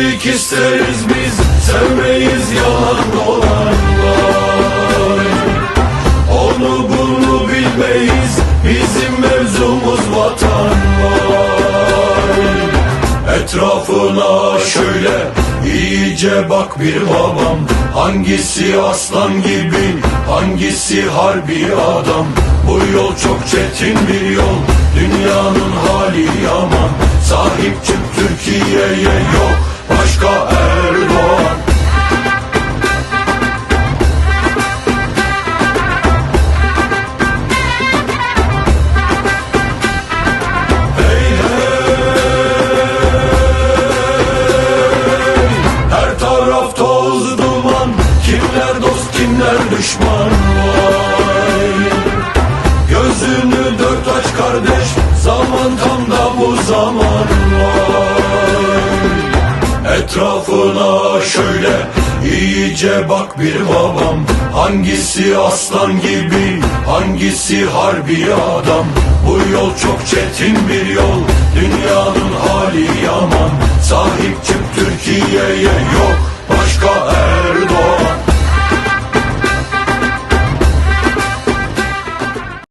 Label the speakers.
Speaker 1: Sevmek isteriz biz Sevmeyiz yalan dolan var Onu bunu bilmeyiz Bizim mevzumuz vatan var Etrafına şöyle iyice bak bir babam. Hangisi aslan gibi hangisi harbi adam? Bu yol çok çetin bir yol Dünyanın hali yaman. Sahip çık Türkiye'ye yok aç kardeş Zaman tam da bu zaman Vay Etrafına şöyle iyice bak bir babam. Hangisi aslan gibi hangisi harbi adam? Bu yol çok çetin bir yol Dünyanın hali yaman. Sahip çık Türkiye'ye